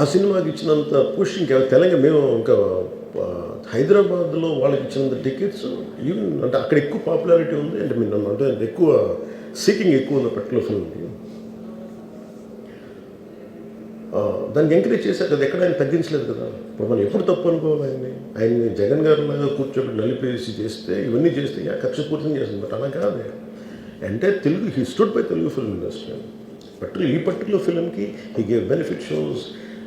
ఆ సినిమాకి ఇచ్చినంత పుష్ ఇంకా తెలంగాణ మేము ఇంకా హైదరాబాద్లో వాళ్ళకి ఇచ్చినంత టికెట్స్ ఈవెన్ అంటే అక్కడ ఎక్కువ పాపులారిటీ ఉంది. అంటే మీరు నన్ను అంటే ఎక్కువ సీకింగ్ ఎక్కువ ఉంది పర్టికులర్ ఫిల్మ్కి దాన్ని ఎంకరేజ్ చేశారు కదా ఎక్కడ ఆయన తగ్గించలేదు కదా. ఇప్పుడు మనం ఎప్పుడు తప్పు అనుకోవాలి ఆయన్ని? ఆయన్ని జగన్ గారి లాగా కూర్చోబెట్టి నలిపేసి చేస్తే ఇవన్నీ చేస్తే ఖర్చు కక్ష పూర్తి చేస్తుంది. బట్ అలా కాదు. అంటే Telugu he stood by Telugu film industry particular ఈ పర్టికులర్ ఫిల్మ్కి హీ గేవ్ బెనిఫిట్ షోస్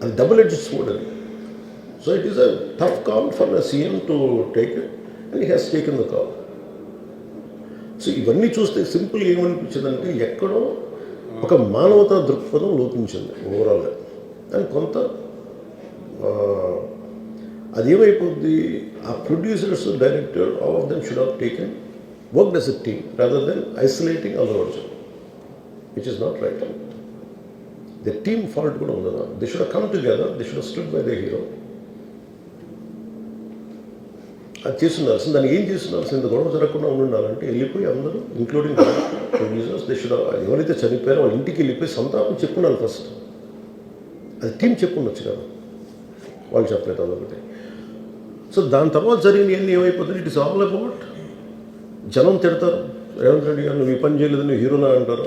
అది డబుల్ ఎడ్జ్ స్వోర్డ్ అది. So it is a tough call for the CM to take and he has taken the call so ఇవన్నీ చూస్తే simple ఏమనిపించిందంటే ఎక్కడో ఒక మానవతా దృక్పథం లోపించింది ఓవరాల్గా అని కొంత అదేమైపోద్ది ఆ producers director all of them should have taken work does a team rather than isolating Allu Arjun which is not right the team fault కూడా ఉండదు. They should come together they should stood by the hero అది చేస్తుండాల్సింది దాన్ని ఏం చేస్తుండాల్సింది ఇంత గొడవ జరగకుండా ఉండాలంటే వెళ్ళిపోయి అందరూ ఇంక్లూడింగ్ ప్రొడ్యూసర్స్ దే షుడ్ ఎవరైతే చనిపోయారో వాళ్ళ ఇంటికి వెళ్ళిపోయి సంతాపం చెప్పుండాలి ఫస్ట్ అది టీం చెప్పుండొచ్చు కదా. వాళ్ళు చెప్పలేదు అదొకటి సో దాని తర్వాత జరిగినవన్నీ ఏమైపోతుంది? ఇట్ ఇస్ ఆల్ అబౌట్ జనం తిడతారు. రేవంత్ రెడ్డి గారు నువ్వు ఈ పని చేయలేదని హీరోనా అంటారు.